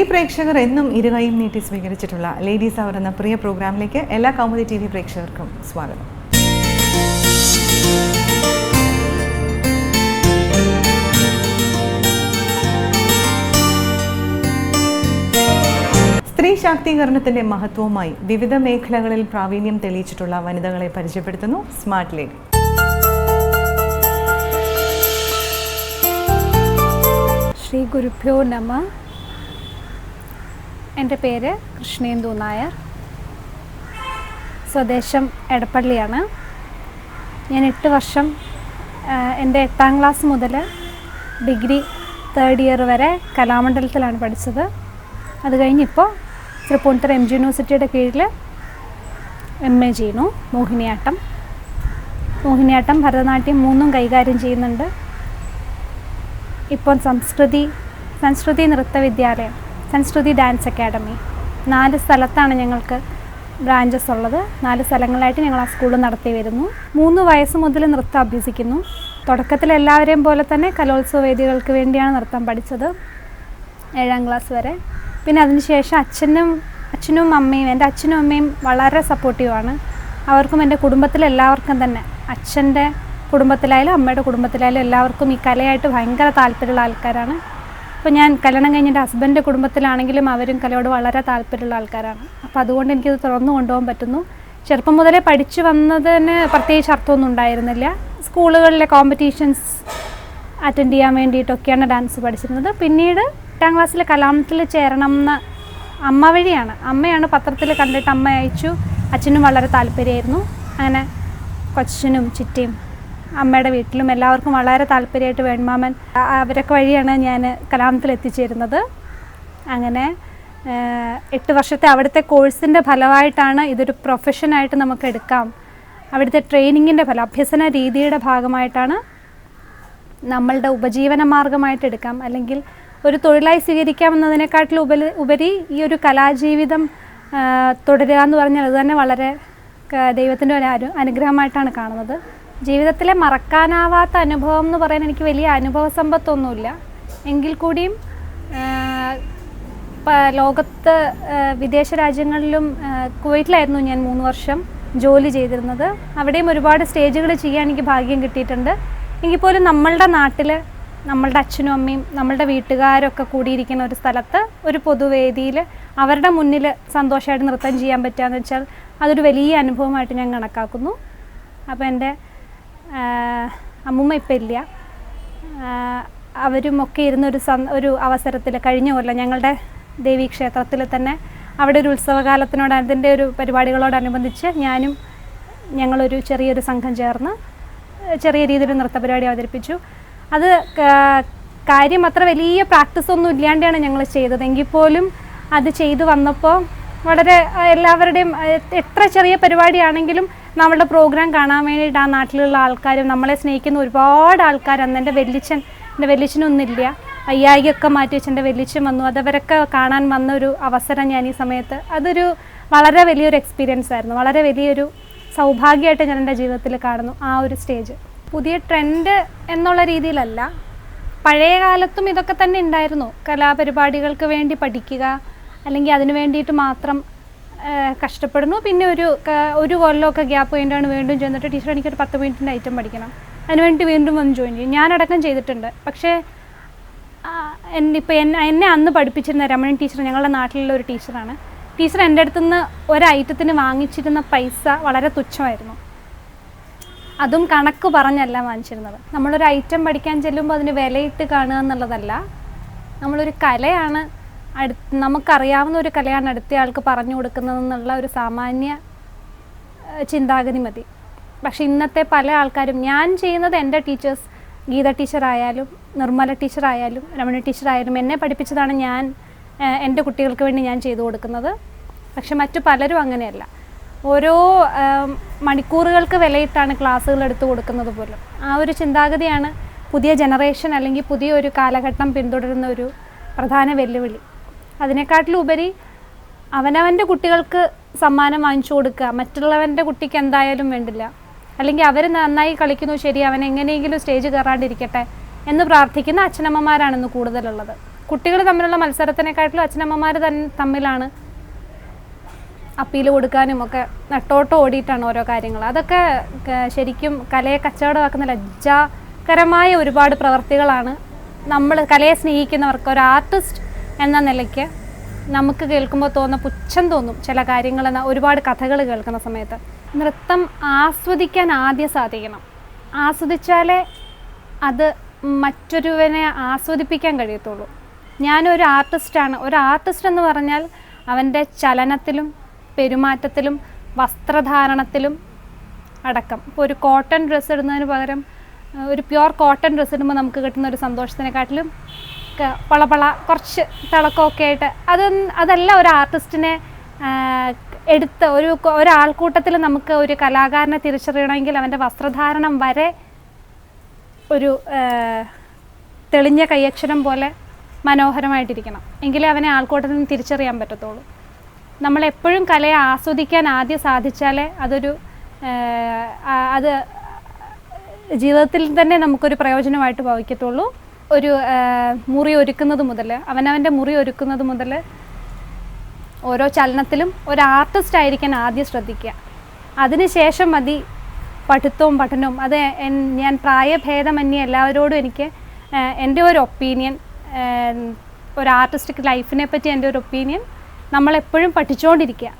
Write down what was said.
സ്ത്രീ പ്രേക്ഷകർ എന്നും ഇരുകൈയും നീട്ടി സ്വീകരിച്ചിട്ടുള്ള ലേഡീസ് അവർ എന്ന പ്രിയ പ്രോഗ്രാമിലേക്ക് എല്ലാ കൗമുദി ടി വി പ്രേക്ഷകർക്കും സ്വാഗതം. സ്ത്രീ ശാക്തീകരണത്തിന്റെ മഹത്വവുമായി വിവിധ മേഖലകളിൽ പ്രാവീണ്യം തെളിയിച്ചിട്ടുള്ള വനിതകളെ പരിചയപ്പെടുത്തുന്നു സ്മാർട്ട് ലേഡി ശ്രീ ഗുരുഭ്യോ നമ. എന്റെ പേര് കൃഷ്ണേന്ദു നായർ. സ്വദേശം എടപ്പള്ളിയാണ്. ഞാൻ എട്ട് വർഷം എന്റെ എട്ടാം ക്ലാസ് മുതൽ ഡിഗ്രി തേർഡ് ഇയർ വരെ കലാമണ്ഡലത്തിലാണ് പഠിച്ചത്. അത് കഴിഞ്ഞിപ്പോൾ തൃപ്പൂണിത്തുറ എം ജി യൂണിവേഴ്സിറ്റിയുടെ കീഴിൽ എം എ ചെയ്യുന്നു മോഹിനിയാട്ടം. മോഹിനിയാട്ടം ഭരതനാട്യം മൂന്നും കൈകാര്യം ചെയ്യുന്നുണ്ട്. ഇപ്പോൾ സംസ്കൃതി സംസ്കൃതി നൃത്ത വിദ്യാലയം. സംസ്കൃതി ഡാൻസ് അക്കാഡമി നാല് സ്ഥലത്താണ് ഞങ്ങൾക്ക് ബ്രാഞ്ചസ് ഉള്ളത്. നാല് സ്ഥലങ്ങളായിട്ട് ഞങ്ങൾ ആ സ്കൂൾ നടത്തി വരുന്നു. മൂന്ന് വയസ്സ് മുതൽ നൃത്തം അഭ്യസിക്കുന്നു. തുടക്കത്തിൽ എല്ലാവരെയും പോലെ തന്നെ കലോത്സവ വേദികൾക്ക് വേണ്ടിയാണ് നൃത്തം പഠിച്ചത്. ഏഴാം ക്ലാസ് വരെ. പിന്നെ അതിനുശേഷം അച്ഛനും അച്ഛനും അമ്മയും എന്റെ അച്ഛനും അമ്മയും വളരെ സപ്പോർട്ടീവാണ് അവർക്കും എന്റെ കുടുംബത്തിലെ എല്ലാവർക്കും തന്നെ അച്ഛന്റെ കുടുംബത്തിലായാലും അമ്മയുടെ കുടുംബത്തിലായാലും എല്ലാവർക്കും ഈ കലയായിട്ട് ഭയങ്കര താല്പര്യമുള്ള ആൾക്കാരാണ്. അപ്പോൾ ഞാൻ കല്യാണം കഴിഞ്ഞ എന്റെ ഹസ്ബൻഡിന്റെ കുടുംബത്തിലാണെങ്കിലും അവരും കലയോട് വളരെ താല്പര്യമുള്ള ആൾക്കാരാണ്. അപ്പോൾ അതുകൊണ്ട് എനിക്കത് തുറന്നു കൊണ്ടുപോകാൻ പറ്റുന്നു. ചെറുപ്പം മുതലേ പഠിച്ചു വന്നതിന് പ്രത്യേകിച്ച് അർത്ഥമൊന്നും ഉണ്ടായിരുന്നില്ല. സ്കൂളുകളിലെ കോമ്പറ്റീഷൻസ് അറ്റൻഡ് ചെയ്യാൻ വേണ്ടിയിട്ടൊക്കെയാണ് ഡാൻസ് പഠിച്ചിരുന്നത്. പിന്നീട് എട്ടാം ക്ലാസ്സിൽ കലാമത്തിൽ ചേരണം എന്ന് അമ്മ വഴിയാണ്. അമ്മയാണ് പത്രത്തിൽ കണ്ടിട്ട് അമ്മ അയച്ചു. അച്ഛനും വളരെ താല്പര്യമായിരുന്നു. അങ്ങനെ കൊച്ചനും ചിറ്റയും അമ്മയുടെ വീട്ടിലും എല്ലാവർക്കും വളരെ താല്പര്യമായിട്ട് വേൺമാമൻ അവരൊക്കെ വഴിയാണ് ഞാൻ കലാമത്തിൽ എത്തിച്ചേരുന്നത്. അങ്ങനെ എട്ട് വർഷത്തെ അവിടുത്തെ കോഴ്സിന്റെ ഫലമായിട്ടാണ് ഇതൊരു പ്രൊഫഷനായിട്ട് നമുക്ക് എടുക്കാം. അവിടുത്തെ ട്രെയിനിങ്ങിന്റെ ഫലം അഭ്യസന രീതിയുടെ ഭാഗമായിട്ടാണ് നമ്മളുടെ ഉപജീവന മാർഗമായിട്ട് എടുക്കാം. അല്ലെങ്കിൽ ഒരു തൊഴിലായി സ്വീകരിക്കാം എന്നതിനെക്കാട്ടിലും ഉപരി ഉപരി ഈ ഒരു കലാജീവിതം തുടരുക എന്ന് പറഞ്ഞാൽ അത് തന്നെ വളരെ ദൈവത്തിന്റെ ഒരു അനുഗ്രഹമായിട്ടാണ് കാണുന്നത്. ജീവിതത്തിലെ മറക്കാനാവാത്ത അനുഭവം എന്ന് പറയാൻ എനിക്ക് വലിയ അനുഭവ സമ്പത്തൊന്നുമില്ല എങ്കിൽ കൂടിയും ലോകത്ത് വിദേശ രാജ്യങ്ങളിലും കുവൈറ്റിലായിരുന്നു ഞാൻ മൂന്ന് വർഷം ജോലി ചെയ്തിരുന്നത്. അവിടെയും ഒരുപാട് സ്റ്റേജുകൾ ചെയ്യാൻ എനിക്ക് ഭാഗ്യം കിട്ടിയിട്ടുണ്ട്. എങ്കിൽ പോലും നമ്മളുടെ നാട്ടിൽ നമ്മളുടെ അച്ഛനും അമ്മയും നമ്മളുടെ വീട്ടുകാരൊക്കെ കൂടിയിരിക്കുന്ന ഒരു സ്ഥലത്ത് ഒരു പൊതുവേദിയിൽ അവരുടെ മുന്നിൽ സന്തോഷമായിട്ട് നൃത്തം ചെയ്യാൻ പറ്റുകയെന്ന് വെച്ചാൽ അതൊരു വലിയ അനുഭവമായിട്ട് ഞാൻ കണക്കാക്കുന്നു. അപ്പോൾ എന്റെ അമ്മുമ്മ ഇപ്പം ഇല്ല. അവരുമൊക്കെ ഇരുന്നൊരു സന് ഒരു അവസരത്തിൽ കഴിഞ്ഞ കൊല്ലം ഞങ്ങളുടെ ദേവീ ക്ഷേത്രത്തിൽ തന്നെ അവിടെ ഒരു ഉത്സവകാലത്തിനോട് അതിന്റെ ഒരു പരിപാടികളോടനുബന്ധിച്ച് ഞാനും ഞങ്ങളൊരു ചെറിയൊരു സംഘം ചേർന്ന് ചെറിയ രീതിയിൽ നൃത്ത പരിപാടി അവതരിപ്പിച്ചു. അത് കാര്യം അത്ര വലിയ പ്രാക്ടീസ് ഒന്നും ഇല്ലാണ്ടാണ് ഞങ്ങൾ ചെയ്തത്. എങ്കിൽ പോലും അത് ചെയ്തു വന്നപ്പോൾ വളരെ എല്ലാവരുടെയും എത്ര ചെറിയ പരിപാടിയാണെങ്കിലും നമ്മളുടെ പ്രോഗ്രാം കാണാൻ വേണ്ടിയിട്ട് ആ നാട്ടിലുള്ള ആൾക്കാരും നമ്മളെ സ്നേഹിക്കുന്ന ഒരുപാട് ആൾക്കാർ അന്ന് എന്റെ വെല്ലിച്ചൻ എന്റെ വെല്ലിച്ചനൊന്നുമില്ല അയ്യായികയൊക്കെ മാറ്റി വെച്ച് എന്റെ വെല്ലിച്ചൻ വന്നു. അതവരൊക്കെ കാണാൻ വന്ന ഒരു അവസരം ഞാൻ ഈ സമയത്ത്. അതൊരു വളരെ വലിയൊരു എക്സ്പീരിയൻസ് ആയിരുന്നു. വളരെ വലിയൊരു സൗഭാഗ്യമായിട്ട് ഞാൻ എന്റെ ജീവിതത്തിൽ കാണുന്നു ആ ഒരു സ്റ്റേജ് പുതിയ ട്രെൻഡ് എന്നുള്ള രീതിയിലല്ല. പഴയ കാലത്തും ഇതൊക്കെ തന്നെ ഉണ്ടായിരുന്നു. കലാപരിപാടികൾക്ക് വേണ്ടി പഠിക്കുക അല്ലെങ്കിൽ അതിനു വേണ്ടിയിട്ട് മാത്രം കഷ്ടപ്പെടുന്നു. പിന്നെ ഒരു ഒരു കൊല്ലമൊക്കെ ഗ്യാപ്പ് കഴിഞ്ഞിട്ടാണ് വീണ്ടും ചെന്നിട്ട് ടീച്ചർ എനിക്കൊരു പത്ത് മിനിറ്റിന്റെ ഐറ്റം പഠിക്കണം. അതിനുവേണ്ടി വീണ്ടും വന്ന് ജോയിൻ ചെയ്യും. ഞാനടക്കം ചെയ്തിട്ടുണ്ട്. പക്ഷേ എന്റെ ഇപ്പോൾ എന്നെ എന്നെ അന്ന് പഠിപ്പിച്ചിരുന്ന രമണൻ ടീച്ചർ ഞങ്ങളുടെ നാട്ടിലുള്ള ഒരു ടീച്ചറാണ്. ടീച്ചർ എന്റെ അടുത്തുനിന്ന് ഒരു ഐറ്റത്തിന് വാങ്ങിച്ചിരുന്ന പൈസ വളരെ തുച്ഛമായിരുന്നു. അതും കണക്ക് പറഞ്ഞല്ല വാങ്ങിച്ചിരുന്നത്. നമ്മളൊരു ഐറ്റം പഠിക്കാൻ ചെല്ലുമ്പോൾ അതിന് വിലയിട്ട് കാണുക എന്നുള്ളതല്ല. നമ്മളൊരു കലയാണ് അടുത്ത് നമുക്കറിയാവുന്ന ഒരു കലയാണ് അടുത്ത ആൾക്ക് പറഞ്ഞു കൊടുക്കുന്നതെന്നുള്ള ഒരു സാമാന്യ ചിന്താഗതി മതി. പക്ഷെ ഇന്നത്തെ പല ആൾക്കാരും ഞാൻ ചെയ്യുന്നത് എന്റെ ടീച്ചേഴ്സ് ഗീത ടീച്ചറായാലും നിർമ്മല ടീച്ചറായാലും രമണ ടീച്ചറായാലും എന്നെ പഠിപ്പിച്ചതാണ് ഞാൻ എന്റെ കുട്ടികൾക്ക് വേണ്ടി ഞാൻ ചെയ്തു കൊടുക്കുന്നത്. പക്ഷെ മറ്റു പലരും അങ്ങനെയല്ല. ഓരോ മണിക്കൂറുകൾക്ക് വിലയിട്ടാണ് ക്ലാസ്സുകൾ എടുത്തു കൊടുക്കുന്നത് പോലും. ആ ഒരു ചിന്താഗതിയാണ് പുതിയ ജനറേഷൻ അല്ലെങ്കിൽ പുതിയ ഒരു കാലഘട്ടം പിന്തുടരുന്ന ഒരു പ്രധാന വെല്ലുവിളി. അതിനെക്കാട്ടിലുപരി അവനവന്റെ കുട്ടികൾക്ക് സമ്മാനം വാങ്ങിച്ചു കൊടുക്കുക. മറ്റുള്ളവന്റെ കുട്ടിക്ക് എന്തായാലും വേണ്ടില്ല. അല്ലെങ്കിൽ അവർ നന്നായി കളിക്കുന്നു ശരി അവൻ എങ്ങനെയെങ്കിലും സ്റ്റേജ് കയറാണ്ടിരിക്കട്ടെ എന്ന് പ്രാർത്ഥിക്കുന്ന അച്ഛനമ്മമാരാണ് ഇന്ന് കൂടുതലുള്ളത്. കുട്ടികൾ തമ്മിലുള്ള മത്സരത്തിനെക്കാട്ടിലും അച്ഛനമ്മമാർ തന്നെ തമ്മിലാണ് അപ്പീൽ കൊടുക്കാനും ഒക്കെ നെട്ടോട്ട് ഓടിയിട്ടാണ് ഓരോ കാര്യങ്ങൾ അതൊക്കെ ശരിക്കും കലയെ കച്ചവടമാക്കുന്ന ലജ്ജാകരമായ ഒരുപാട് പ്രവർത്തികളാണ് നമ്മൾ കലയെ സ്നേഹിക്കുന്നവർക്ക്. ഒരു ആർട്ടിസ്റ്റ് എന്ന നിലയ്ക്ക് നമുക്ക് കേൾക്കുമ്പോൾ തോന്നുന്ന പുച്ഛം തോന്നും. ചില കാര്യങ്ങൾ എന്ന ഒരുപാട് കഥകൾ കേൾക്കുന്ന സമയത്ത്. നൃത്തം ആസ്വദിക്കാൻ ആദ്യം സാധിക്കണം. ആസ്വദിച്ചാലേ അത് മറ്റൊരുവനെ ആസ്വദിപ്പിക്കാൻ കഴിയത്തുള്ളൂ. ഞാനൊരു ആർട്ടിസ്റ്റാണ് ഒരു ആർട്ടിസ്റ്റ് എന്ന് പറഞ്ഞാൽ അവന്റെ ചലനത്തിലും പെരുമാറ്റത്തിലും വസ്ത്രധാരണത്തിലും അടക്കം. ഇപ്പോൾ ഒരു കോട്ടൺ ഡ്രസ്സ് ഇടുന്നതിന് പകരം ഒരു പ്യുവർ കോട്ടൺ ഡ്രസ്സ് ഇടുമ്പോൾ നമുക്ക് കിട്ടുന്ന ഒരു സന്തോഷത്തിനെക്കാട്ടിലും പളപള കുറച്ച് തിളക്കമൊക്കെ ആയിട്ട് അത് അതല്ല ഒരു ആർട്ടിസ്റ്റിനെ എടുത്ത് ഒരു ഒരാൾക്കൂട്ടത്തിൽ നമുക്ക് ഒരു കലാകാരനെ തിരിച്ചറിയണമെങ്കിൽ അവന്റെ വസ്ത്രധാരണം വരെ ഒരു തെളിഞ്ഞ കൈയക്ഷരം പോലെ മനോഹരമായിട്ടിരിക്കണം. എങ്കിലേ അവനെ ആൾക്കൂട്ടത്തിൽ നിന്ന് തിരിച്ചറിയാൻ പറ്റത്തുള്ളൂ. നമ്മളെപ്പോഴും കലയെ ആസ്വദിക്കാൻ ആദ്യം സാധിച്ചാലേ അതൊരു അത് ജീവിതത്തിൽ തന്നെ നമുക്കൊരു പ്രയോജനമായിട്ട് ഭവിക്കത്തുള്ളൂ. ഒരു മുറി ഒരുക്കുന്നത് മുതൽ അവനവന്റെ മുറി ഒരുക്കുന്നത് മുതൽ ഓരോ ചലനത്തിലും ഒരു ആർട്ടിസ്റ്റ് ആയിരിക്കാൻ ആദ്യം ശ്രദ്ധിക്കുക. അതിനുശേഷം മതി പഠിത്തവും പഠനവും. അത് ഞാൻ പ്രായഭേദമന്യേ എല്ലാവരോടും എനിക്ക് എന്റെ ഒരു ഒപ്പീനിയൻ ഒരു ആർട്ടിസ്റ്റിക് ലൈഫിനെ പറ്റി എന്റെ ഒരു ഒപ്പീനിയൻ നമ്മളെപ്പോഴും പഠിച്ചുകൊണ്ടിരിക്കുക